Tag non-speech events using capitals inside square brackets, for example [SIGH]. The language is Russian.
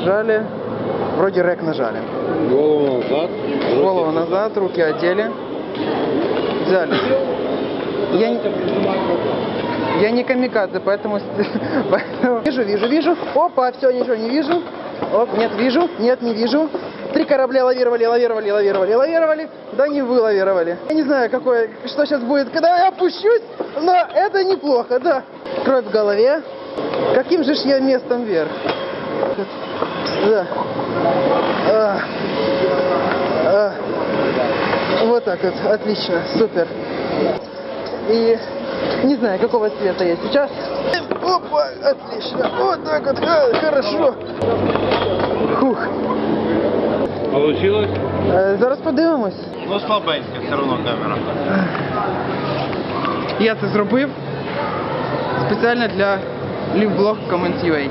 нажали. Вроде рек нажали. Голову назад. Голову назад, руки одели. Взяли. Я, не- я не камикадзе, поэтому, [LAUGHS] поэтому... Вижу, вижу, вижу. Опа, все, ничего не вижу. Оп, нет, вижу. Нет, не вижу. Три корабля лавировали, лавировали, лавировали, лавировали. Да не вы лавировали. Я не знаю, какое, что сейчас будет, когда я опущусь, но это неплохо, да. Кровь в голове. Каким же ж я местом вверх? Да. А. А. Вот так вот, отлично, супер. И не знаю, какого цвета я сейчас. Опа, отлично, вот так вот, а, хорошо. Хух. Получилось? Е, Зараз подивимось. Ну слабенько, все одно камера. Я це зробив спеціально для Liveblog Comments.ua.